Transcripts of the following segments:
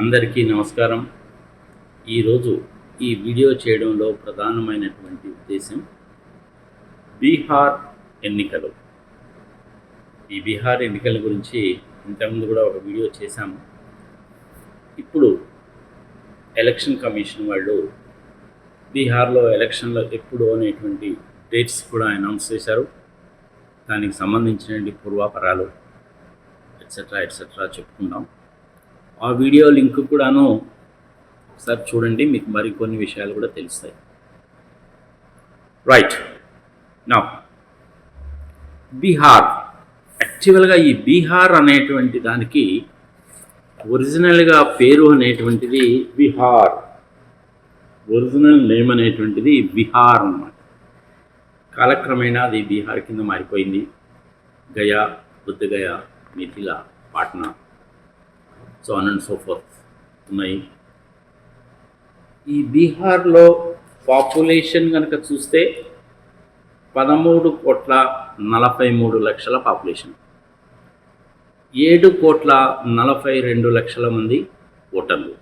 అందరికీ నమస్కారం. ఈరోజు ఈ వీడియో చేయడంలో ప్రధానమైనటువంటి ఉద్దేశం బీహార్ ఎన్నికలు. ఈ బీహార్ ఎన్నికల గురించి ఇంతకుముందు కూడా ఒక వీడియో చేశాము. ఇప్పుడు ఎలక్షన్ కమిషన్ వాళ్ళు బీహార్లో ఎలక్షన్లు ఎప్పుడు అనేటువంటి డేట్స్ కూడా అనౌన్స్ చేశారు. దానికి సంబంధించినటువంటి పూర్వాపరాలు ఎట్సెట్రా ఎట్సెట్రా చెప్పుకుందాం. ఆ వీడియో లింక్ కూడాను ఒకసారి చూడండి మీకు మరికొన్ని విషయాలు కూడా తెలుస్తాయి. రైట్ నా బీహార్ యాక్చువల్గా ఈ బీహార్ అనేటువంటి దానికి ఒరిజినల్గా పేరు అనేటువంటిది బీహార్ ఒరిజినల్ నేమ్ అనేటువంటిది బీహార్ అన్నమాట. కాలక్రమేణా అది బీహార్ కింద మారిపోయింది. Gaya Bodhgaya Mithila Patna. So on and so forth ఉన్నాయి. ఈ బీహార్లో పాపులేషన్ కనుక చూస్తే పదమూడు కోట్ల నలభై మూడు లక్షల పాపులేషన్ ఏడు కోట్ల నలభై రెండు లక్షల మంది ఓటర్లు.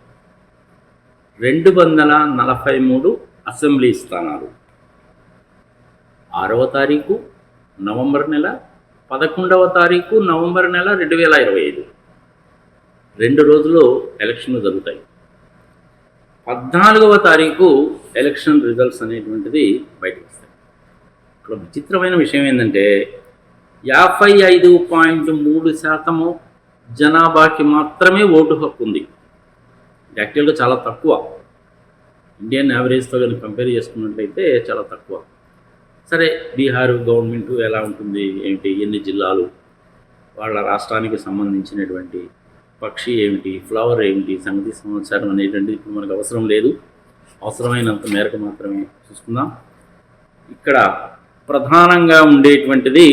రెండు వందల నలభై మూడు అసెంబ్లీ స్థానాలు. ఆరవ తారీఖు నవంబర్ నెల పదకొండవ తారీఖు నవంబర్ నెల రెండు వేల ఇరవై ఐదు. రెండు రోజుల్లో ఎలక్షన్లు జరుగుతాయి. పద్నాలుగవ తారీఖు ఎలక్షన్ రిజల్ట్స్ అనేటువంటిది బయటకు వస్తాయి. ఇక్కడ విచిత్రమైన విషయం ఏంటంటే యాభై ఐదు పాయింట్ మూడు శాతము జనాభాకి మాత్రమే ఓటు హక్కు ఉంది. యాక్చువల్గా చాలా తక్కువ. ఇండియన్ యావరేజ్తో కనుక కంపేర్ చేసుకున్నట్లయితే చాలా తక్కువ. సరే బీహార్ గవర్నమెంట్ ఎలా ఉంటుంది? ఏమిటి ఎన్ని జిల్లాలు? వాళ్ళ రాష్ట్రానికి సంబంధించినటువంటి పక్షి ఏమిటి ఫ్లవర్ ఏమిటి సంగతి సమాచారం అనేటువంటిది ఇప్పుడు మనకు అవసరం లేదు. అవసరమైనంత మేరకు మాత్రమే చూసుకుందాం. ఇక్కడ ప్రధానంగా ఉండేటువంటిది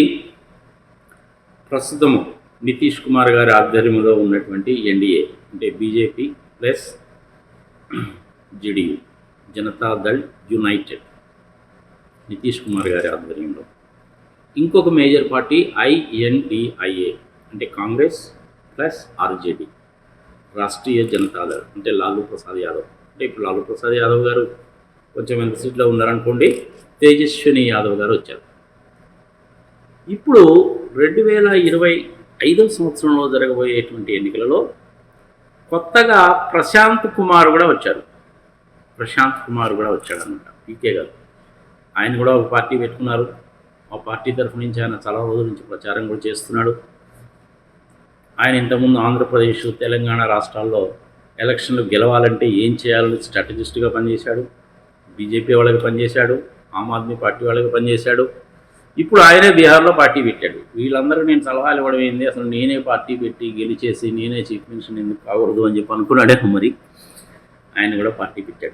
ప్రస్తుతము నితీష్ కుమార్ గారి ఆధ్వర్యంలో ఉన్నటువంటి ఎన్డీఏ అంటే BJP plus JDU Janata Dal united Nitish Kumar గారి ఆధ్వర్యంలో. ఇంకొక మేజర్ పార్టీ ఐఎన్డిఐఏ అంటే కాంగ్రెస్ ప్లస్ ఆర్జేడీ రాష్ట్రీయ జనతాదళ్ అంటే లాలూ ప్రసాద్ యాదవ్. అంటే ఇప్పుడు లాలూ ప్రసాద్ యాదవ్ గారు కొంచెం ఎంత సీట్లో ఉన్నారనుకోండి తేజస్విని యాదవ్ గారు వచ్చారు. ఇప్పుడు రెండు వేల ఇరవై ఐదవ సంవత్సరంలో జరగబోయేటువంటి ఎన్నికలలో కొత్తగా ప్రశాంత్ కుమార్ కూడా వచ్చారు. ప్రశాంత్ కుమార్ కూడా వచ్చాడు అనమాట పీకే గారు. ఆయన కూడా ఒక పార్టీ పెట్టుకున్నారు. ఆ పార్టీ తరఫు నుంచి ఆయన చాలా రోజుల నుంచి ప్రచారం కూడా చేస్తున్నాడు. ఆయన ఇంతకుముందు ఆంధ్రప్రదేశ్ తెలంగాణ రాష్ట్రాల్లో ఎలక్షన్లు గెలవాలంటే ఏం చేయాలని స్ట్రాటజిస్ట్గా పనిచేశాడు బీజేపీ వాళ్ళకి పనిచేశాడు ఆమ్ ఆద్మీ పార్టీ వాళ్ళకి పనిచేశాడు. ఇప్పుడు ఆయనే బీహార్లో పార్టీ పెట్టాడు. వీళ్ళందరూ నేను సలహాలు ఇవ్వడం ఏంది? అసలు నేనే పార్టీ పెట్టి గెలిచేసి నేనే చీఫ్ మినిస్టర్ ఎందుకు కాకూడదు అని చెప్పి అనుకున్నాడే మరి. ఆయన కూడా పార్టీ పెట్టాడు.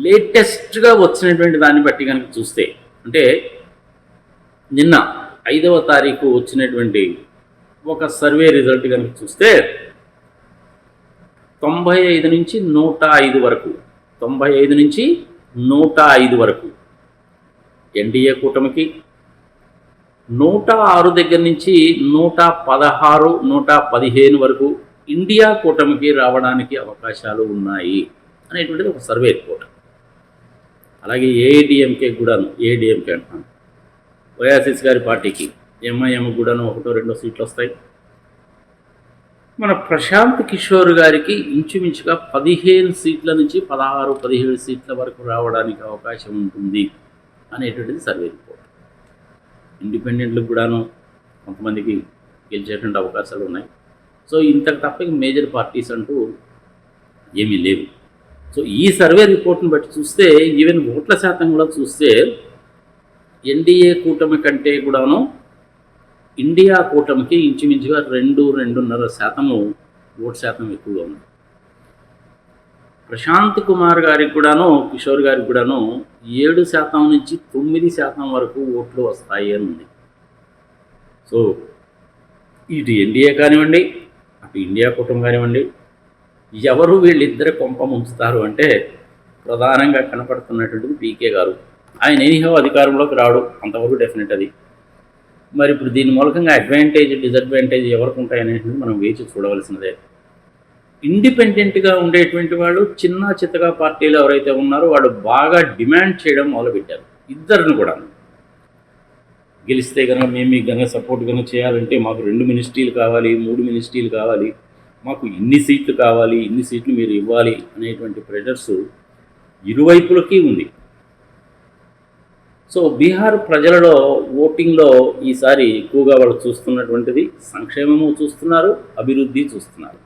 లేటెస్ట్గా వచ్చినటువంటి దాన్ని బట్టి కనుక చూస్తే అంటే నిన్న ఐదవ తారీఖు వచ్చినటువంటి ఒక సర్వే రిజల్ట్ కనుక చూస్తే తొంభై ఐదు నుంచి నూట ఐదు వరకు తొంభై ఐదు నుంచి నూట ఐదు వరకు ఎన్డీఏ కూటమికి నూట ఆరు దగ్గర నుంచి నూట పదహారు నూట పదిహేను వరకు ఇండియా కూటమికి రావడానికి అవకాశాలు ఉన్నాయి అనేటువంటిది ఒక సర్వే రిపోర్ట్. అలాగే ఏఐడిఎంకే కూడాను ఏఐడిఎంకే అంటున్నాను వైఎస్ఎస్ గారి పార్టీకి ఎంఐఎం కూడాను ఒకటో రెండో సీట్లు వస్తాయి మన ప్రశాంత్ కిషోర్ గారికి ఇంచుమించుగా పదిహేను సీట్ల నుంచి పదహారు పదిహేడు సీట్ల వరకు రావడానికి అవకాశం ఉంటుంది అనేటువంటిది సర్వే రిపోర్ట్. ఇండిపెండెంట్లకు కూడాను కొంతమందికి గెలిచేటువంటి అవకాశాలు ఉన్నాయి. సో ఇంతకు తప్ప మేజర్ పార్టీస్ అంటూ ఏమీ లేవు. సో ఈ సర్వే రిపోర్ట్ని బట్టి చూస్తే ఈవెన్ ఓట్ల శాతం కూడా చూస్తే ఎన్డీఏ కూటమి కంటే కూడాను ఇండియా కూటమికి ఇంచుమించుగా రెండు రెండున్నర శాతము ఓటు శాతం ఎక్కువగా ఉంది. ప్రశాంత్ కుమార్ గారికి కూడాను కిషోర్ గారికి కూడాను ఏడు శాతం నుంచి తొమ్మిది శాతం వరకు ఓట్లు వస్తాయి అని ఉంది. సో ఇటు ఎన్డీఏ కానివ్వండి అటు ఇండియా కూటమి కానివ్వండి ఎవరు వీళ్ళిద్దరు కొంప ముంచుతారు అంటే ప్రధానంగా కనపడుతున్నటువంటిది పీకే గారు. ఆయన ఎనీహో అధికారంలోకి రాడు అంతవరకు డెఫినెట్ అది. మరి ఇప్పుడు దీని మూలకంగా అడ్వాంటేజ్ డిసడ్వాంటేజ్ ఎవరికి ఉంటాయనేది మనం వేచి చూడవలసినదే. ఇండిపెండెంట్గా ఉండేటువంటి వాళ్ళు చిన్న చిత్తగా పార్టీలు ఎవరైతే ఉన్నారో వాళ్ళు బాగా డిమాండ్ చేయడం మొదలుపెట్టారు. ఇద్దరిని కూడా గెలిస్తే కనుక మేము మీకు కనుక సపోర్ట్ కనుక చేయాలంటే మాకు రెండు మినిస్ట్రీలు కావాలి మూడు మినిస్ట్రీలు కావాలి మాకు ఇన్ని సీట్లు కావాలి ఇన్ని సీట్లు మీరు ఇవ్వాలి అనేటువంటి ప్రెషర్స్ ఇరువైపులకి ఉంది. సో బీహార్ ప్రజలలో ఓటింగ్లో ఈసారి ఎక్కువగా వాళ్ళు చూస్తున్నటువంటిది సంక్షేమము చూస్తున్నారు అభివృద్ధి చూస్తున్నారు.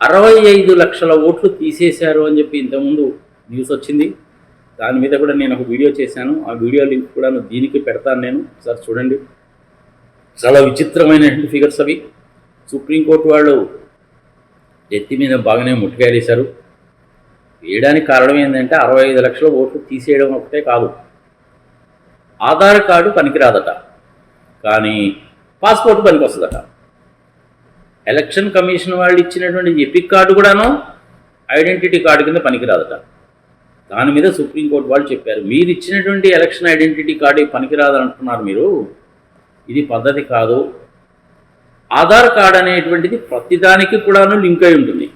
అరవై ఐదు లక్షల ఓట్లు తీసేశారు అని చెప్పి ఇంతకుముందు న్యూస్ వచ్చింది. దాని మీద కూడా నేను ఒక వీడియో చేశాను. ఆ వీడియో లింక్ కూడా దీనికి పెడతాను నేను. ఒకసారి చూడండి. చాలా విచిత్రమైనటువంటి ఫిగర్స్ అవి. సుప్రీంకోర్టు వాళ్ళు ఎత్తి మీద బాగానే ముట్టుకాయలేశారు. వేయడానికి కారణం ఏంటంటే అరవై ఐదు లక్షల ఓట్లు తీసేయడం ఒకటే కాదు. ఆధార్ కార్డు పనికిరాదట. కానీ పాస్పోర్ట్ పనికి వస్తుందట ఎలక్షన్ కమిషన్ వాళ్ళు ఇచ్చినటువంటి ఎపిక్ కార్డు కూడాను ఐడెంటిటీ కార్డు కింద పనికిరాదట. దాని మీద సుప్రీంకోర్టు వాళ్ళు చెప్పారు మీరు ఇచ్చినటువంటి ఎలక్షన్ ఐడెంటిటీ కార్డు పనికిరాదని అంటున్నారు మీరు. ఇది పద్ధతి కాదు. ఆధార్ కార్డ్ అనేటువంటిది ప్రతిదానికి కూడాను లింక్ అయి ఉంటుంది.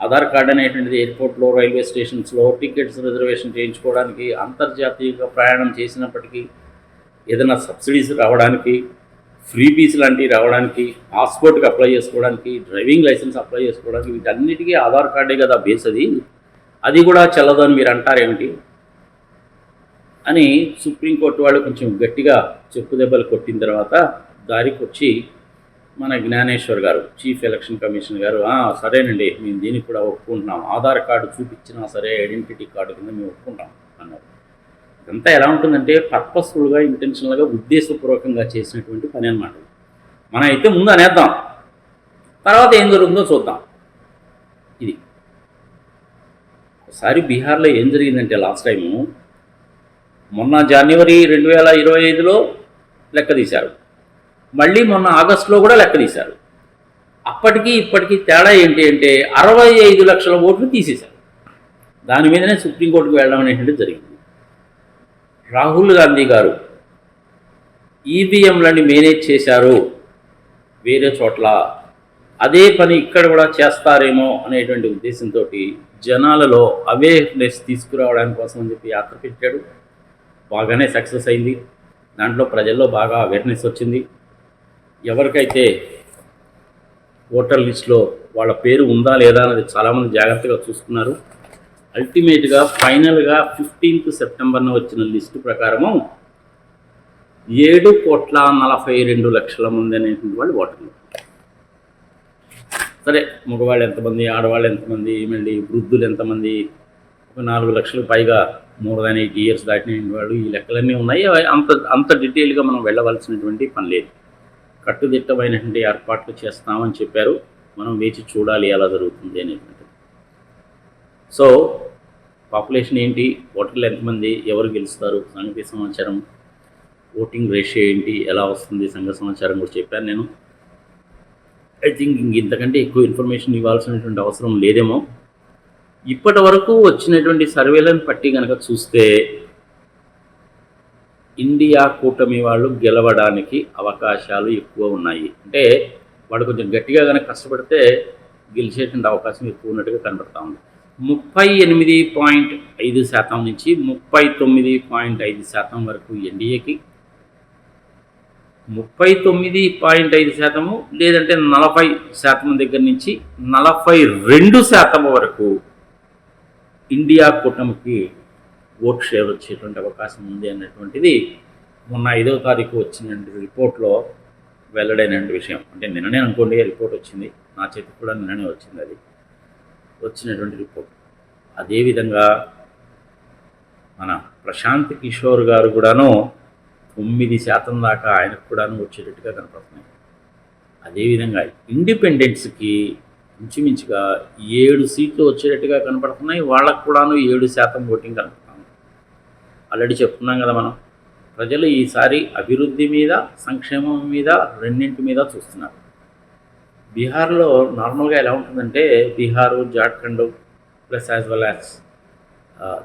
ఆధార్ కార్డ్ అనేటువంటిది ఎయిర్పోర్ట్లో రైల్వే స్టేషన్స్లో టికెట్స్ రిజర్వేషన్ చేయించుకోవడానికి అంతర్జాతీయంగా ప్రయాణం చేసినప్పటికీ ఏదైనా సబ్సిడీస్ రావడానికి ఫ్రీ బీస్ లాంటివి రావడానికి పాస్పోర్ట్కి అప్లై చేసుకోవడానికి డ్రైవింగ్ లైసెన్స్ అప్లై చేసుకోవడానికి వీటన్నిటికీ ఆధార్ కార్డే కదా బేస్ అది. అది కూడా చెల్లదు అని మీరు అంటారేమిటి అని సుప్రీంకోర్టు వాళ్ళు కొంచెం గట్టిగా చెప్పు దెబ్బలు కొట్టిన తర్వాత దారికి వచ్చి మన జ్ఞానేశ్వర్ గారు చీఫ్ ఎలక్షన్ కమిషన్ గారు సరేనండి మేము దీనికి కూడా ఒప్పుకుంటున్నాం. ఆధార్ కార్డు చూపించినా సరే ఐడెంటిటీ కార్డు కింద మేము ఒప్పుకుంటాం అన్నారు. ఇదంతా ఎలా ఉంటుందంటే పర్పస్ఫుల్గా ఇంటెన్షనల్గా ఉద్దేశపూర్వకంగా చేసినటువంటి పని అనమాట మనం అయితే ముందు అనేద్దాం. తర్వాత ఏం జరుగుతుందో చూద్దాం. ఇది. ఒకసారి బీహార్లో ఏం జరిగిందంటే లాస్ట్ టైము మొన్న జనవరి రెండు వేల ఇరవై ఐదులో లెక్క తీశారు. మళ్ళీ మొన్న ఆగస్టులో కూడా లెక్క తీశారు అప్పటికి ఇప్పటికీ తేడా ఏంటి అంటే అరవై ఐదు లక్షల ఓట్లు తీసేశారు. దాని మీదనే సుప్రీంకోర్టుకు వెళ్ళడం అనేటువంటిది జరిగింది. రాహుల్ గాంధీ గారు ఈవీఎంలని మేనేజ్ చేశారు వేరే చోట్ల. అదే పని ఇక్కడ కూడా చేస్తారేమో అనేటువంటి ఉద్దేశంతో జనాలలో అవేర్నెస్ తీసుకురావడానికి కోసం అని చెప్పి యాత్ర పెట్టాడు. బాగానే సక్సెస్ అయింది. దాంట్లో ప్రజల్లో బాగా అవేర్నెస్ వచ్చింది. ఎవరికైతే ఓటర్ లిస్ట్లో వాళ్ళ పేరు ఉందా లేదా అనేది చాలామంది జాగ్రత్తగా చూసుకున్నారు. అల్టిమేట్గా ఫైనల్గా ఫిఫ్టీన్త్ సెప్టెంబర్న వచ్చిన లిస్టు ప్రకారము ఏడు కోట్ల నలభై రెండు లక్షల మంది అనేటువంటి వాళ్ళు ఓటర్లు. సరే మగవాళ్ళు ఎంతమంది ఆడవాళ్ళు ఎంతమంది మళ్ళీ వృద్ధులు ఎంతమంది ఒక నాలుగు లక్షలు పైగా మోర్ దాన్ ఎయిట్ ఇయర్స్ దాటిన వాళ్ళు ఈ లెక్కలన్నీ ఉన్నాయి. అవి అంత అంత డీటెయిల్గా మనం వెళ్ళవలసినటువంటి పని లేదు. కట్టుదిట్టమైనటువంటి ఏర్పాట్లు చేస్తామని చెప్పారు. మనం వేచి చూడాలి ఎలా జరుగుతుంది అనేటువంటిది. సో పాపులేషన్ ఏంటి? ఓటర్లు ఎంతమంది? ఎవరు గెలుస్తారు? సంగతి సమాచారం ఓటింగ్ రేషియో ఏంటి? ఎలా వస్తుంది? సంఘ సమాచారం కూడా చెప్పాను నేను. ఐ థింక్ ఇంక ఇంతకంటే ఎక్కువ ఇన్ఫర్మేషన్ ఇవ్వాల్సినటువంటి అవసరం లేదేమో. ఇప్పటి వరకు వచ్చినటువంటి సర్వేలను పట్టి కనుక చూస్తే ఇండియా కూటమి వాళ్ళు గెలవడానికి అవకాశాలు ఎక్కువ ఉన్నాయి. అంటే వాడు కొంచెం గట్టిగా కనుక కష్టపడితే గెలిచేటువంటి అవకాశం ఎక్కువ ఉన్నట్టుగా కనబడతా ఉంది. ముప్పై ఎనిమిది పాయింట్ ఐదు శాతం నుంచి ముప్పై తొమ్మిది పాయింట్ ఐదు శాతం వరకు ఎన్డీఏకి. ముప్పై తొమ్మిది పాయింట్ ఐదు శాతము లేదంటే నలభై శాతం దగ్గర నుంచి నలభై రెండు శాతం వరకు ఇండియా కూటమికి ఓట్ షేర్ వచ్చేటువంటి అవకాశం ఉంది అన్నటువంటిది మొన్న ఐదవ తారీఖు వచ్చినటువంటి రిపోర్ట్లో వెల్లడైన విషయం. అంటే నిన్ననే అనుకోండి రిపోర్ట్ వచ్చింది. నా చేతికి కూడా నిన్ననే వచ్చింది అది. వచ్చినటువంటి రిపోర్ట్. అదేవిధంగా మన ప్రశాంత్ కిషోర్ గారు కూడాను తొమ్మిది శాతం దాకా ఆయనకు కూడాను వచ్చేటట్టుగా కనపడుతున్నాయి. అదేవిధంగా ఇండిపెండెంట్స్కి ఇంచుమించుగా ఏడు సీట్లు వచ్చేటట్టుగా కనపడుతున్నాయి. వాళ్ళకు కూడాను ఏడు శాతం ఓటింగ్ కనపడుతుంది ఆల్రెడీ చెప్పుకున్నాం కదా మనం. ప్రజలు ఈసారి అభివృద్ధి మీద సంక్షేమం మీద రెండింటి మీద చూస్తున్నారు. బీహార్లో నార్మల్గా ఎలా ఉంటుందంటే Bihar Jharkhand plus as well as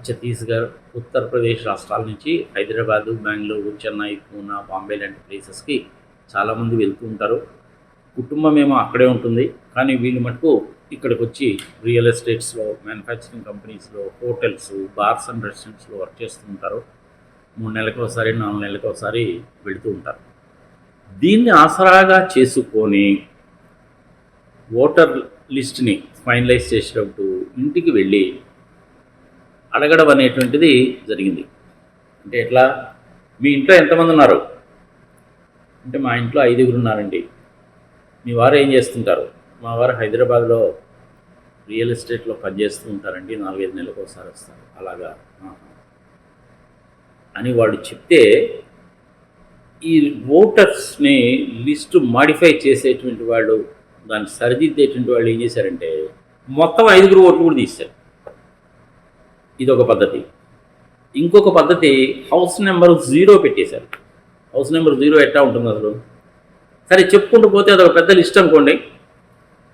Chhattisgarh Uttar Pradesh రాష్ట్రాల నుంచి హైదరాబాదు బెంగళూరు చెన్నై పూనా బాంబే లాంటి ప్లేసెస్కి చాలామంది వెళ్తూ ఉంటారు. కుటుంబం ఏమో అక్కడే ఉంటుంది. కానీ వీళ్ళు మటుకు ఇక్కడికి వచ్చి రియల్ ఎస్టేట్స్లో మ్యానుఫ్యాక్చరింగ్ కంపెనీస్లో హోటల్స్ బార్స్ అండ్ రెస్టారెంట్స్లో వర్క్ చేస్తూ ఉంటారు. మూడు నెలలకు ఒకసారి నాలుగు నెలలకు ఒకసారి వెళుతూ ఉంటారు. దీన్ని ఆసరాగా చేసుకొని ఓటర్ లిస్ట్ని ఫైనలైజ్ చేసేటప్పుడు ఇంటికి వెళ్ళి అడగడం అనేటువంటిది జరిగింది. అంటే ఎట్లా? మీ ఇంట్లో ఎంతమంది ఉన్నారు? అంటే మా ఇంట్లో ఐదుగురు ఉన్నారండి. మీ వారు ఏం చేస్తుంటారు? మా వారు హైదరాబాద్లో రియల్ ఎస్టేట్లో పనిచేస్తూ ఉంటారండి. నాలుగైదు నెలలకు ఒకసారి వస్తారు. అలాగా. అని వాడు చెప్తే ఈ ఓటర్స్ని లిస్టు మాడిఫై చేసేటువంటి వాళ్ళు దాన్ని సరిదిద్దేటువంటి వాళ్ళు ఏం చేశారంటే మొత్తం ఐదుగురు ఓట్లు కూడా తీశారు. ఇది ఒక పద్ధతి. ఇంకొక పద్ధతి హౌస్ నెంబర్ జీరో పెట్టేశారు. హౌస్ నెంబర్ జీరో ఎట్లా ఉంటుంది అసలు సరే చెప్పుకుంటూ పోతే అదొక పెద్ద లిస్ట్ అనుకోండి.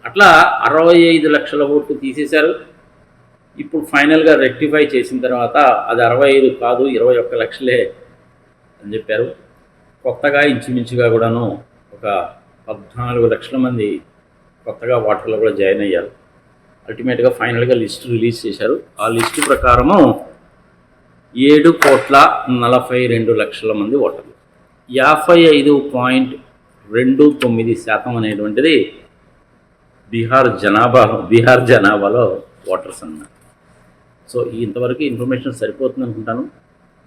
అట్లా అరవై ఐదు లక్షల ఓట్లు తీసేశారు. ఇప్పుడు ఫైనల్గా రెక్టిఫై చేసిన తర్వాత అది అరవై ఐదు కాదు ఇరవై ఒక్క లక్షలే అని చెప్పారు. కొత్తగా ఇంచుమించుగా కూడాను ఒక పద్నాలుగు లక్షల మంది కొత్తగా వాటర్లో కూడా జాయిన్ అయ్యారు. అల్టిమేట్గా ఫైనల్గా లిస్ట్ రిలీజ్ చేశారు. ఆ లిస్ట్ ప్రకారము ఏడు కోట్ల నలభై రెండు లక్షల మంది ఓటర్లు. యాభై ఐదు పాయింట్ రెండు తొమ్మిది శాతం అనేటువంటిది బీహార్ జనాభా బీహార్ జనాభాలో ఓటర్స్ అన్నారు సో ఇంతవరకు ఇన్ఫర్మేషన్ సరిపోతుంది అనుకుంటాను.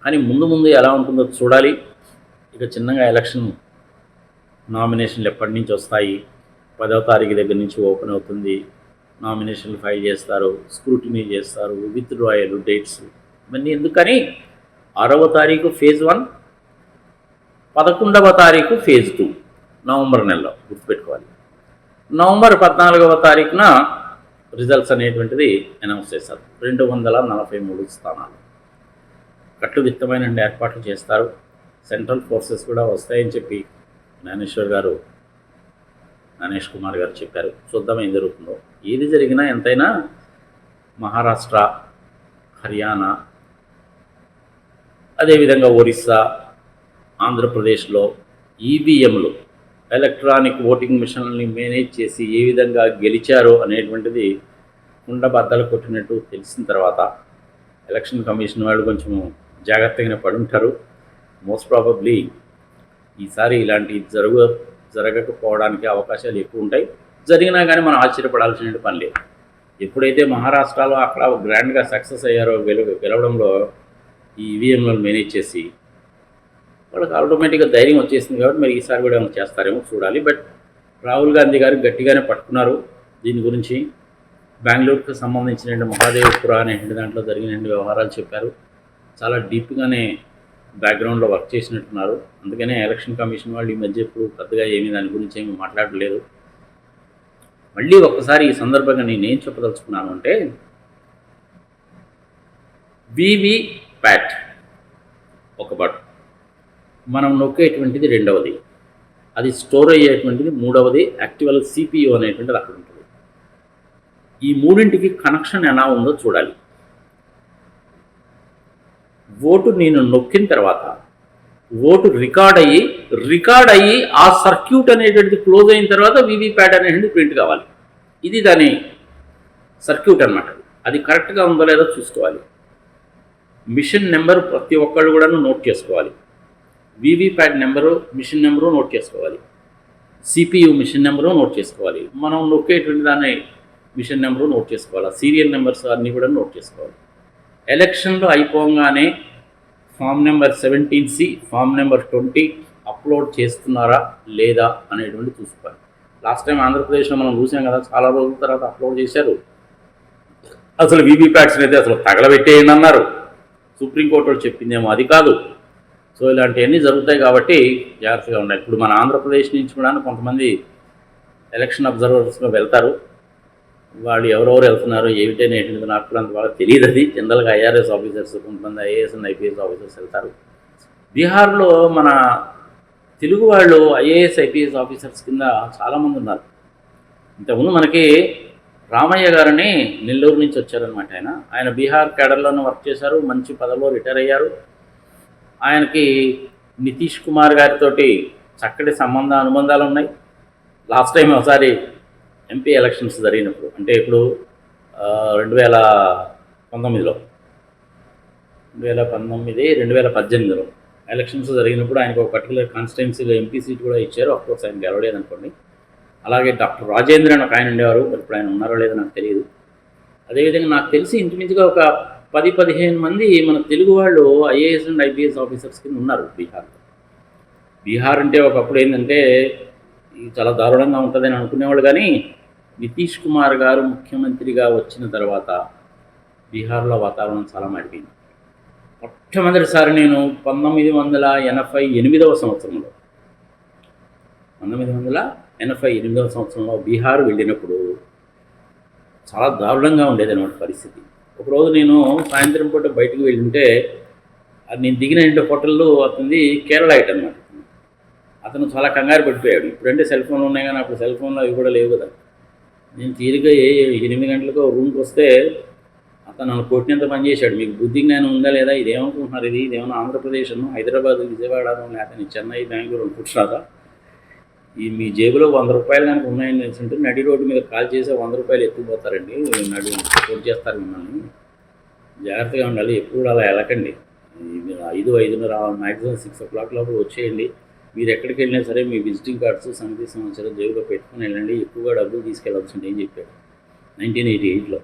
కానీ ముందు ముందు ఎలా ఉంటుందో చూడాలి. ఇక చిన్నగా ఎలక్షన్ నామినేషన్లు ఎప్పటి నుంచి వస్తాయి? పదవ తారీఖు దగ్గర నుంచి ఓపెన్ అవుతుంది. నామినేషన్లు ఫైల్ చేస్తారు. స్క్రూటినీ చేస్తారు. విత్ డ్రాయల్ డేట్స్ ఇవన్నీ ఎందుకని? ఆరవ తారీఖు ఫేజ్ వన్ పదకొండవ తారీఖు ఫేజ్ టూ నవంబర్ నెలలో గుర్తుపెట్టు నవంబర్ పద్నాలుగవ తారీఖున రిజల్ట్స్ అనేటువంటిది అనౌన్స్ చేస్తారు రెండు వందల నలభై మూడు స్థానాలు. కట్టుదిట్టమైన ఏర్పాట్లు చేస్తారు. సెంట్రల్ ఫోర్సెస్ కూడా వస్తాయని చెప్పి జ్ఞానేశ్వర్ గారు గణేష్ కుమార్ గారు చెప్పారు. చూద్దాం ఏం జరుగుతుందో. ఏది జరిగినా ఎంతైనా మహారాష్ట్ర హర్యానా అదేవిధంగా ఒరిస్సా ఆంధ్రప్రదేశ్లో ఈవీఎంలు ఎలక్ట్రానిక్ ఓటింగ్ మిషన్లని మేనేజ్ చేసి ఏ విధంగా గెలిచారో అనేటువంటిది కుండబద్దలు కొట్టినట్టు తెలిసిన తర్వాత ఎలక్షన్ కమిషన్ వాళ్ళు కొంచెం జాగ్రత్తగానే పడి ఉంటారు మోస్ట్ ప్రాబబ్లీ ఈసారి ఇలాంటి జరుగు జరగకపోవడానికి అవకాశాలు ఎక్కువ ఉంటాయి. జరిగినా కానీ మనం ఆశ్చర్యపడాల్సిన పని లేదు. ఎప్పుడైతే మహారాష్ట్రలో అక్కడ గ్రాండ్గా సక్సెస్ అయ్యారో గెలు గెలవడంలో ఈ ఈవీఎంలను మేనేజ్ చేసి వాళ్ళకి ఆటోమేటిక్గా ధైర్యం వచ్చేసింది కాబట్టి మరి ఈసారి కూడా ఏమైనా చేస్తారేమో చూడాలి. బట్ రాహుల్ గాంధీ గారు గట్టిగానే పట్టుకున్నారు దీని గురించి. బెంగళూరుకు సంబంధించిన మహాదేవపుర అనేటువంటి దాంట్లో జరిగిన వ్యవహారాలు చెప్పారు. చాలా డీప్గానే బ్యాక్గ్రౌండ్లో వర్క్ చేసినట్టున్నారు. అందుకనే ఎలక్షన్ కమిషన్ వాళ్ళు ఈ మధ్య ఇప్పుడు పెద్దగా ఏమీ దాని గురించి ఏమీ మాట్లాడలేదు. మళ్ళీ ఒక్కసారి ఈ సందర్భంగా నేను ఏం చెప్పదలుచుకున్నాను అంటే వివి ప్యాట్ ఒక బట్ మనం నొక్కేటువంటిది రెండవది. అది స్టోర్ అయ్యేటువంటిది మూడవది యాక్టివల్ సిపియు అనేటువంటిది అక్కడ ఉంటుంది. ఈ మూడింటికి కనెక్షన్ ఎలా ఉందో చూడాలి. ఓటు నేను నొక్కిన తర్వాత ఓటు రికార్డ్ అయ్యి రికార్డ్ అయ్యి ఆ సర్క్యూట్ అనేటువంటిది క్లోజ్ అయిన తర్వాత వీవీప్యాట్ అనేటువంటిది ప్రింట్ కావాలి. ఇది దాని సర్క్యూట్ అన్నమాట. అది కరెక్ట్గా ఉందో లేదో చూసుకోవాలి. మిషన్ నెంబర్ ప్రతి ఒక్కళ్ళు కూడా నోట్ చేసుకోవాలి. VVPAT number machine number note చేసుకోవాలి. సిపియు మిషన్ నెంబరు నోట్ చేసుకోవాలి. మనం నొక్కేటువంటి దాన్ని మిషన్ నెంబరు నోట్ చేసుకోవాలి? సీరియల్ నెంబర్స్ అన్నీ కూడా నోట్ చేసుకోవాలి. ఎలక్షన్లో అయిపోగానే form number seventeen C form number twenty upload చేస్తున్నారా లేదా అనేటువంటి చూసుకోవాలి. లాస్ట్ టైం ఆంధ్రప్రదేశ్లో మనం చూసాం కదా చాలా రోజుల తర్వాత అప్లోడ్ చేశారు. అసలు వీవీప్యాట్స్ని అయితే అసలు తగలబెట్టేయండి అన్నారు. సుప్రీంకోర్టు వాళ్ళు చెప్పిందేమో అది కాదు. సో ఇలాంటివన్నీ జరుగుతాయి కాబట్టి జాగ్రత్తగా ఉండాలి. ఇప్పుడు మన ఆంధ్రప్రదేశ్ నుంచి కూడా కొంతమంది ఎలక్షన్ అబ్జర్వర్స్గా వెళ్తారు. వాళ్ళు ఎవరెవరు వెళ్తున్నారు ఏమిటైనా ఏంటంటే నాకు కూడా అంత బాగా తెలియదు అది. జనరల్గా ఐఆర్ఎస్ ఆఫీసర్స్ కొంతమంది ఐఏఎస్ అండ్ ఐపీఎస్ ఆఫీసర్స్ వెళ్తారు. బీహార్లో మన తెలుగు వాళ్ళు ఐఏఎస్ ఐపీఎస్ ఆఫీసర్స్ కింద చాలామంది ఉన్నారు. ఇంతకుముందు మనకి రామయ్య గారిని నెల్లూరు నుంచి వచ్చారనమాట ఆయన. ఆయన బీహార్ కేడర్లోనే వర్క్ చేశారు మంచి పదవిలో రిటైర్ అయ్యారు. ఆయనకి నితీష్ కుమార్ గారితో చక్కటి సంబంధ అనుబంధాలు ఉన్నాయి. లాస్ట్ టైం ఒకసారి ఎంపీ ఎలక్షన్స్ జరిగినప్పుడు అంటే ఇప్పుడు రెండు వేల పంతొమ్మిదిలో రెండు వేల పంతొమ్మిది రెండు వేల పద్దెనిమిదిలో ఎలక్షన్స్ జరిగినప్పుడు ఆయనకు ఒక పర్టికులర్ కాన్స్టిట్యున్సీలో ఎంపీ సీట్ కూడా ఇచ్చారు. అఫ్కోర్స్ ఆయన గెలవలేదు అనుకోండి. అలాగే డాక్టర్ రాజేంద్ర అని ఒక ఆయన ఉండేవారు. ఇప్పుడు ఆయన ఉన్నారో లేదో నాకు తెలియదు. అదేవిధంగా నాకు తెలిసి ఇంచుమించుగా ఒక పది పదిహేను మంది మన తెలుగు వాళ్ళు ఐఏఎస్ అండ్ ఐపీఎస్ ఆఫీసర్స్ కింద ఉన్నారు బీహార్లో. బీహార్ అంటే ఒకప్పుడు ఏంటంటే ఇది చాలా దారుణంగా ఉంటుందని అనుకునేవాళ్ళు కానీ నితీష్ కుమార్ గారు ముఖ్యమంత్రిగా వచ్చిన తర్వాత బీహార్లో వాతావరణం చాలా మారిపోయింది. మొట్టమొదటిసారి నేను పంతొమ్మిది వందల ఎనభై ఎనిమిదవ సంవత్సరంలో పంతొమ్మిది వందల ఎనభై ఎనిమిదవ సంవత్సరంలో బీహార్ వెళ్ళినప్పుడు చాలా దారుణంగా ఉండేది అన్నమాట పరిస్థితి. ఒకరోజు నేను సాయంత్రం పూట బయటకు వెళ్ళుంటే అది నేను దిగిన ఇంటి హోటల్లో అతనిది కేరళ ఐట్ అనమాట అతను చాలా కంగారు పడిపోయాడు. ఇప్పుడంటే సెల్ ఫోన్లు ఉన్నాయి కానీ అప్పుడు సెల్ ఫోన్లు అవి కూడా లేవు కదా. నేను తీరిగా ఏ ఎనిమిది గంటలకు రూమ్కి వస్తే అతను నన్ను కొట్టినంత పని చేశాడు. మీకు బుద్ధి జ్ఞానం ఉందా లేదా? ఇదేమనుకుంటున్నారు ఇది? ఇదేమన్నా ఆంధ్రప్రదేశ్ హైదరాబాద్ విజయవాడను లేకపోతే చెన్నై బెంగళూరు అనుకుంటున్నారా? ఈ మీ జేబులో వంద రూపాయలు కనుక ఉన్నాయని తెలిసింటే నడి రోడ్డు మీద కాల్ చేసే వంద రూపాయలు ఎత్తుకుపోతారండి నడి ఫోన్ చేస్తారు మిమ్మల్ని. జాగ్రత్తగా ఉండాలి. ఎప్పుడు కూడా అలా వెళ్ళకండి. మీరు ఐదు ఐదున్నర మ్యాక్సిమం సిక్స్ ఓ క్లాక్ లోపల వచ్చేయండి. మీరు ఎక్కడికి వెళ్ళినా సరే మీ విజిటింగ్ కార్డ్స్ సంగతి సంవత్సరం జేబులో పెట్టుకుని వెళ్ళండి. ఎక్కువగా డబ్బులు తీసుకెళ్ళాల్సింది అని చెప్పాడు నైన్టీన్ ఎయిటీ ఎయిట్లో.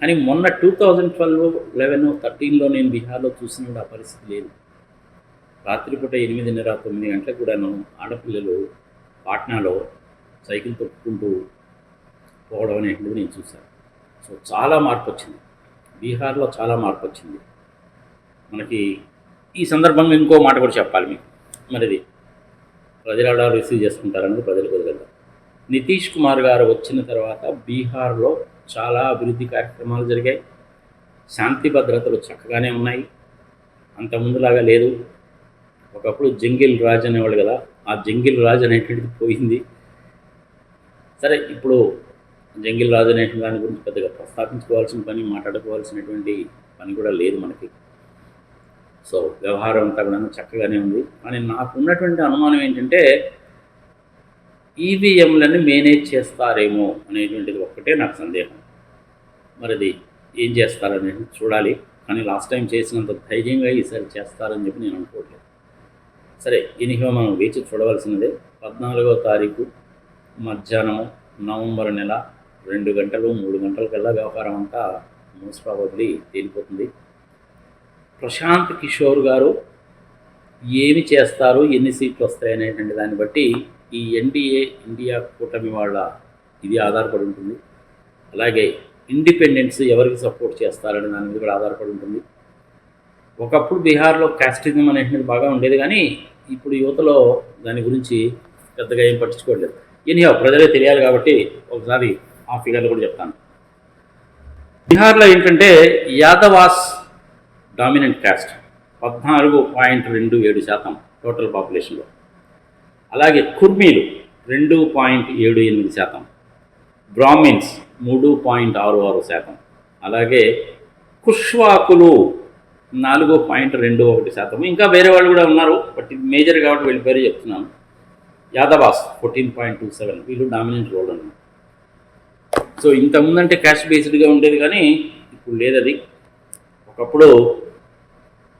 కానీ మొన్న టూ థౌజండ్ ట్వెల్వ్ లెవెన్ థర్టీన్లో నేను బీహార్లో చూసినప్పుడు ఆ పరిస్థితి లేదు. రాత్రిపూట ఎనిమిదిన్నర తొమ్మిది గంటలకు కూడాను ఆడపిల్లలు పాట్నాలో సైకిల్ తొక్కుకుంటూ పోవడం అనేటువంటిది నేను చూశాను. సో చాలా మార్పు వచ్చింది బీహార్లో చాలా మార్పు వచ్చింది మనకి ఈ సందర్భంగా ఇంకో మాట కూడా చెప్పాలి మీకు. మరిది ప్రజలు ఎలా రిసీవ్ చేసుకుంటారన్నది ప్రజలు వదిలేద్దాం నితీష్ కుమార్ గారు వచ్చిన తర్వాత బీహార్లో చాలా అభివృద్ధి కార్యక్రమాలు జరిగాయి. శాంతి భద్రతలు చక్కగానే ఉన్నాయి. అంతకుముందులాగా లేదు. ఒకప్పుడు జంగిల్ రాజ్ అనేవాళ్ళు కదా ఆ జంగిల్ రాజు అనేటువంటిది పోయింది. సరే ఇప్పుడు జంగిల్ రాజు అనేటువంటి దాని గురించి పెద్దగా ప్రస్తావించుకోవాల్సిన పని మాట్లాడుకోవాల్సినటువంటి పని కూడా లేదు మనకి. సో వ్యవహారం అంతా కూడా చక్కగానే ఉంది. కానీ నాకు ఉన్నటువంటి అనుమానం ఏంటంటే ఈవీఎంలను మేనేజ్ చేస్తారేమో అనేటువంటిది ఒక్కటే నాకు సందేహం. మరి అది ఏం చేస్తారనేది చూడాలి. కానీ లాస్ట్ టైం చేసినంత ధైర్యంగా ఈసారి చేస్తారని చెప్పి నేను అనుకోవట్లేదు. సరే ఎనిహో మనం వేచి చూడవలసినదే పద్నాలుగో తారీఖు మధ్యాహ్నం నవంబర్ నెల రెండు గంటలు మూడు గంటల కల్లా వ్యవహారం అంతా మోస్ట్ ప్రాబబ్లీ తేలిపోతుంది. ప్రశాంత్ కిషోర్ గారు ఏమి చేస్తారు ఎన్ని సీట్లు వస్తాయి అనేటువంటి దాన్ని బట్టి ఈ ఎన్డీఏ ఇండియా కూటమి వాళ్ళ ఇది ఆధారపడి ఉంటుంది. అలాగే ఇండిపెండెన్స్ ఎవరికి సపోర్ట్ చేస్తారనే దాని మీద కూడా ఆధారపడి ఉంటుంది. ఒకప్పుడు బీహార్లో క్యాస్టిజం అనేటువంటిది బాగా ఉండేది కానీ ఇప్పుడు యువతలో దాని గురించి పెద్దగా ఏం పట్టించుకోవట్లేదు. ఎనియో ప్రజలే తెలియాలి కాబట్టి ఒకసారి ఆ ఫిగర్లు కూడా చెప్తాను. బీహార్లో ఏంటంటే యాదవాస్ డామినెంట్ క్యాస్ట్ పద్నాలుగు పాయింట్ రెండు ఏడు శాతం టోటల్ పాపులేషన్లో. అలాగే కుర్మీలు రెండు పాయింట్ ఏడు ఎనిమిది శాతం. బ్రాహ్మిన్స్ మూడు పాయింట్ ఆరు ఆరు శాతం. అలాగే కుష్వాకులు నాలుగో పాయింట్ రెండు ఒకటి శాతం. ఇంకా వేరే వాళ్ళు కూడా ఉన్నారు బట్ ఇది మేజర్ కాబట్టి వీళ్ళ పేరు చెప్తున్నాను. Yadavas fourteen point two seven వీళ్ళు డామినెంట్ రోల్ అన్నారు సో ఇంతకుముందంటే క్యాష్ బేస్డ్గా ఉండేది కానీ ఇప్పుడు లేదు అది ఒకప్పుడు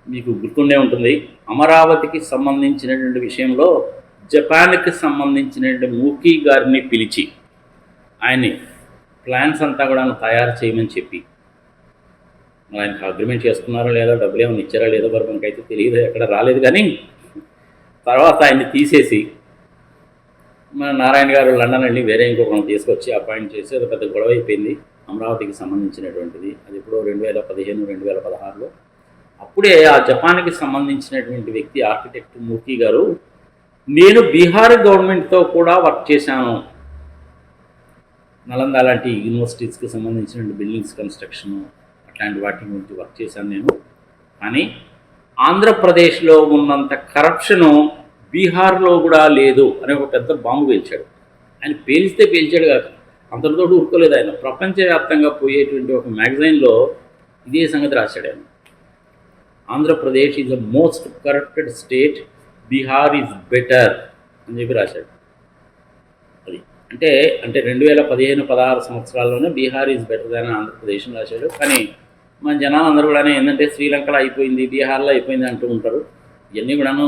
మీకు గుర్తుండే ఉంటుంది అమరావతికి సంబంధించినటువంటి విషయంలో జపాన్కి సంబంధించినటువంటి మూకీ గారిని పిలిచి ఆయన్ని ప్లాన్స్ అంతా కూడా తయారు చేయమని చెప్పి ఆయనకు అగ్రిమెంట్ చేసుకున్నారో లేదో డబ్బులు ఏమైనా ఇచ్చారో లేదో వరకు మనకైతే తెలియదు ఎక్కడ రాలేదు కానీ తర్వాత ఆయన్ని తీసేసి మన నారాయణ గారు లండన్ వెళ్ళి వేరే ఇంకొకరిని తీసుకొచ్చి అపాయింట్ చేసి అది పెద్ద గొడవ అయిపోయింది. అమరావతికి సంబంధించినటువంటిది. అది ఎప్పుడో రెండు వేల పదిహేను రెండు వేల పదహారులో. అప్పుడే ఆ జపాన్కి సంబంధించినటువంటి వ్యక్తి ఆర్కిటెక్ట్ మూర్తి గారు నేను బీహార్ గవర్నమెంట్తో కూడా వర్క్ చేశాను. నలంద లాంటి యూనివర్సిటీస్కి సంబంధించిన బిల్డింగ్స్ కన్స్ట్రక్షన్ ఇట్లాంటి వాటి గురించి వర్క్ చేశాను నేను. కానీ ఆంధ్రప్రదేశ్లో ఉన్నంత కరప్షను బీహార్లో కూడా లేదు అనే ఒక పెద్ద బాంబు పేల్చాడు. ఆయన పేలిస్తే పేల్చాడు కాక అంతటితో ఊరుకోలేదు ఆయన. ప్రపంచవ్యాప్తంగా పోయేటువంటి ఒక మ్యాగజైన్లో ఇదే సంగతి రాశాడు ఆయన. Andhra Pradesh is the most corrupted state Bihar is better అని చెప్పి రాశాడు. అది అంటే అంటే రెండు వేల పదిహేను పదహారు సంవత్సరాల్లోనే Bihar is better than Andhra Pradesh రాశాడు. కానీ మన జనాలు అందరూ కూడా ఏంటంటే శ్రీలంకలో అయిపోయింది బీహార్లో అయిపోయింది అంటూ ఉంటారు. ఇవన్నీ కూడాను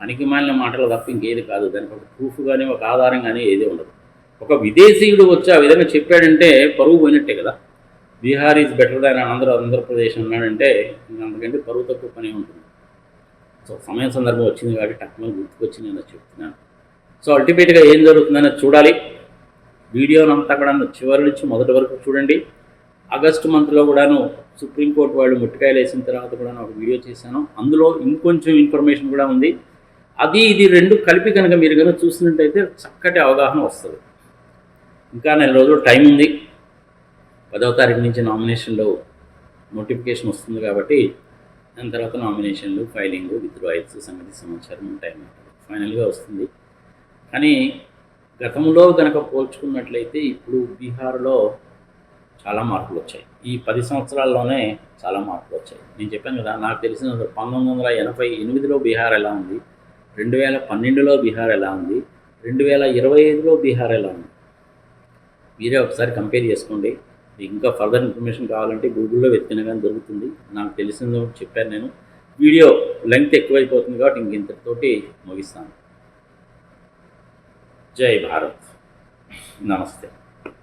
పనికి మాలిన మాటలు తప్ప ఇంకేది కాదు. దానికి ఒక ప్రూఫ్ కానీ ఒక ఆధారం కానీ ఏది ఉండదు. ఒక విదేశీయుడు వచ్చి ఆ విధంగా చెప్పాడంటే పరువు పోయినట్టే కదా. Bihar is better than Andhra Andhra Pradesh అన్నాడంటే ఇంకా అంతకంటే పరువు తక్కువ పని ఉంటుంది. సో సమయం సందర్భం వచ్చింది కాబట్టి టక్కుమని గుర్తుకొచ్చి నేను చెప్తున్నాను. సో అల్టిమేట్గా ఏం జరుగుతుందనేది చూడాలి. వీడియోనంతా కూడా చివరి నుంచి మొదటి వరకు చూడండి. ఆగస్టు మంత్లో కూడాను సుప్రీంకోర్టు వాళ్ళు ముట్టికాయలు వేసిన తర్వాత కూడా ఒక వీడియో చేశాను. అందులో ఇంకొంచెం ఇన్ఫర్మేషన్ కూడా ఉంది. అది ఇది రెండు కలిపి కనుక మీరు కనుక చూసినట్టయితే చక్కటి అవగాహన వస్తుంది. ఇంకా నెల రోజులు టైం ఉంది. పదవ తారీఖు నుంచి నామినేషన్లో నోటిఫికేషన్ వస్తుంది కాబట్టి దాని తర్వాత నామినేషన్లు ఫైలింగ్ విత్డ్రాయల్స్ సంగతి సమాచారం టైం ఫైనల్గా వస్తుంది. కానీ గతంలో కనుక పోల్చుకున్నట్లయితే ఇప్పుడు బీహార్లో చాలా మార్పులు వచ్చాయి. ఈ పది సంవత్సరాల్లోనే చాలా మార్పులు వచ్చాయి. నేను చెప్పాను కదా నాకు తెలిసిన పంతొమ్మిది వందల ఎనభై ఎనిమిదిలో బీహార్ ఎలా ఉంది? రెండు వేల పన్నెండులో బీహార్ ఎలా ఉంది? రెండు వేల ఇరవై ఐదులో బీహార్ ఎలా ఉంది? మీరే ఒకసారి కంపేర్ చేసుకోండి. మీకు ఇంకా ఫర్దర్ ఇన్ఫర్మేషన్ కావాలంటే గూగుల్లో వెతికిన కానీ దొరుకుతుంది. నాకు తెలిసిందో చెప్పాను నేను. వీడియో లెంగ్త్ ఎక్కువైపోతుంది కాబట్టి ఇంక ఇంతటితోటి ముగిస్తాను. జై భారత్. నమస్తే.